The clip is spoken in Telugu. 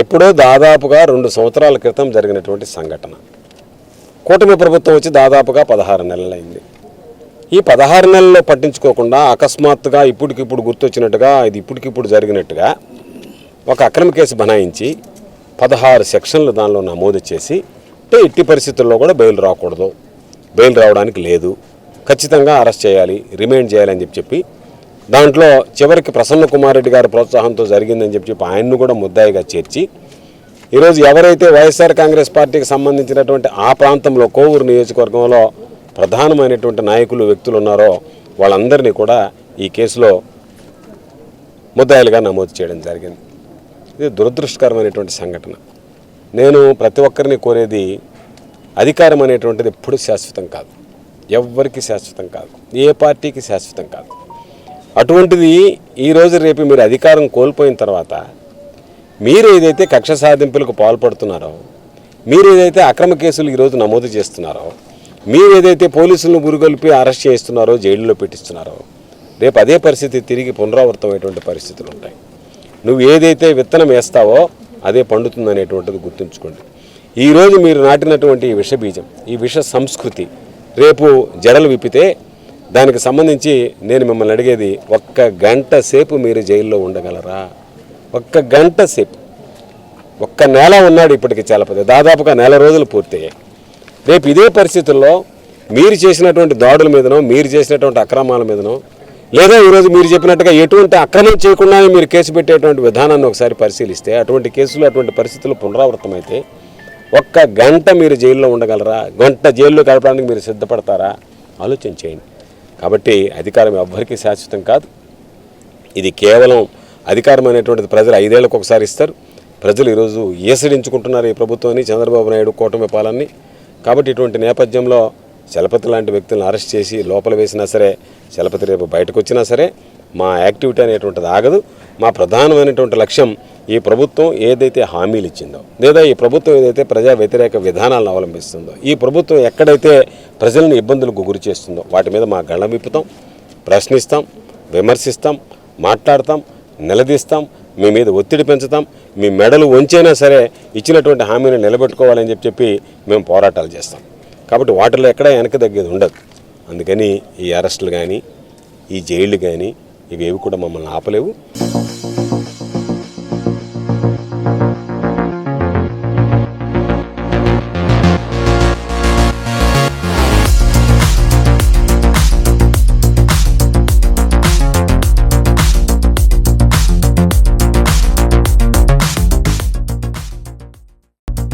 ఎప్పుడో దాదాపుగా రెండు సంవత్సరాల క్రితం జరిగినటువంటి సంఘటన. కూటమి ప్రభుత్వం వచ్చి దాదాపుగా పదహారు నెలలైంది. ఈ పదహారు నెలల్లో పట్టించుకోకుండా అకస్మాత్తుగా ఇప్పటికిప్పుడు గుర్తొచ్చినట్టుగా ఇది ఇప్పటికిప్పుడు జరిగినట్టుగా ఒక అక్రమ కేసు బనాయించి పదహారు సెక్షన్లు దానిలో నమోదు చేసి అంటే ఇట్టి పరిస్థితుల్లో కూడా బెయిల్ రాకూడదు. బెయిల్ రావడానికి లేదు. ఖచ్చితంగా అరెస్ట్ చేయాలి రిమైండ్ చేయాలని చెప్పి చెప్పి దాంట్లో చివరికి ప్రసన్న కుమారెడ్డి గారి ప్రోత్సాహంతో జరిగిందని చెప్పి చెప్పి ఆయన్ను కూడా ముద్దాయిగా చేర్చి ఈరోజు ఎవరైతే వైఎస్ఆర్ కాంగ్రెస్ పార్టీకి సంబంధించినటువంటి ఆ ప్రాంతంలో కోవూరు నియోజకవర్గంలో ప్రధానమైనటువంటి నాయకులు వ్యక్తులు ఉన్నారో వాళ్ళందరినీ కూడా ఈ కేసులో ముద్దాయిలుగా నమోదు చేయడం జరిగింది. ఇది దురదృష్టకరమైనటువంటి సంఘటన. నేను ప్రతి ఒక్కరిని కోరేది అధికారం అనేటువంటిది ఎప్పుడు శాశ్వతం కాదు. ఎవ్వరికి శాశ్వతం కాదు. ఏ పార్టీకి శాశ్వతం కాదు. అటువంటిది ఈరోజు రేపు మీరు అధికారం కోల్పోయిన తర్వాత మీరు ఏదైతే కక్ష సాధింపులకు పాల్పడుతున్నారో మీరు ఏదైతే అక్రమ కేసులు ఈరోజు నమోదు చేస్తున్నారో మీరు ఏదైతే పోలీసులను గురిగొల్పి అరెస్ట్ చేస్తున్నారో జైల్లో పెట్టిస్తున్నారో రేపు అదే పరిస్థితి తిరిగి పునరావృతమైనటువంటి పరిస్థితులు ఉంటాయి. నువ్వు ఏదైతే విత్తనం వేస్తావో అదే పండుతుంది అనేటువంటిది గుర్తుంచుకోండి ఈరోజు మీరు నాటినటువంటి ఈ విషబీజం ఈ విష సంస్కృతి రేపు జడలు విప్పితే దానికి సంబంధించి నేను మిమ్మల్ని అడిగేది ఒక్క గంట సేపు మీరు జైల్లో ఉండగలరా? ఒక్క గంట సేపు. ఒక్క నెల ఉన్నాడు ఇప్పటికి చలపతి. దాదాపుగా నెల రోజులు పూర్తయ్యాయి. రేపు ఇదే పరిస్థితుల్లో మీరు చేసినటువంటి దాడుల మీదనో మీరు చేసినటువంటి అక్రమాల మీదనో లేదా ఈరోజు మీరు చెప్పినట్టుగా ఎటువంటి అక్రమం చేయకుండానే మీరు కేసు పెట్టేటువంటి విధానాన్ని ఒకసారి పరిశీలిస్తే అటువంటి కేసులు అటువంటి పరిస్థితులు పునరావృతమైతే ఒక్క గంట మీరు జైల్లో ఉండగలరా? గంట జైల్లో గడపడానికి మీరు సిద్ధపడతారా? ఆలోచన చేయండి. కాబట్టి అధికారం ఎవ్వరికీ శాశ్వతం కాదు. ఇది కేవలం అధికారం అనేటువంటిది ప్రజలు ఐదేళ్ళకు ఒకసారి ఇస్తారు. ప్రజలు ఈరోజు ఏసడించుకుంటున్నారు ఈ ప్రభుత్వాన్ని చంద్రబాబు నాయుడు కూటమి పాలనని. కాబట్టి ఇటువంటి నేపథ్యంలో చలపతి లాంటి వ్యక్తులను అరెస్ట్ చేసి లోపల వేసినా సరే చలపతి రేపు బయటకు వచ్చినా సరే మా యాక్టివిటీ అనేటువంటిది ఆగదు. మా ప్రధానమైనటువంటి లక్ష్యం ఈ ప్రభుత్వం ఏదైతే హామీలు ఇచ్చిందో లేదా ఈ ప్రభుత్వం ఏదైతే ప్రజా వ్యతిరేక విధానాలను అవలంబిస్తుందో ఈ ప్రభుత్వం ఎక్కడైతే ప్రజలను ఇబ్బందులకు గురి చేస్తుందో వాటి మీద మా గళ్ళ విప్పుతాం ప్రశ్నిస్తాం విమర్శిస్తాం మాట్లాడతాం నిలదీస్తాం మీ మీద ఒత్తిడి పెంచుతాం మీ మెడలు వంచైనా సరే ఇచ్చినటువంటి హామీని నిలబెట్టుకోవాలని చెప్పి చెప్పి మేము పోరాటాలు చేస్తాం. కాబట్టి వాటిలో ఎక్కడా వెనక తగ్గేది ఉండదు. అందుకని ఈ అరెస్టులు కానీ ఈ జైళ్ళు కానీ ఇవేవి కూడా మమ్మల్ని ఆపలేవు.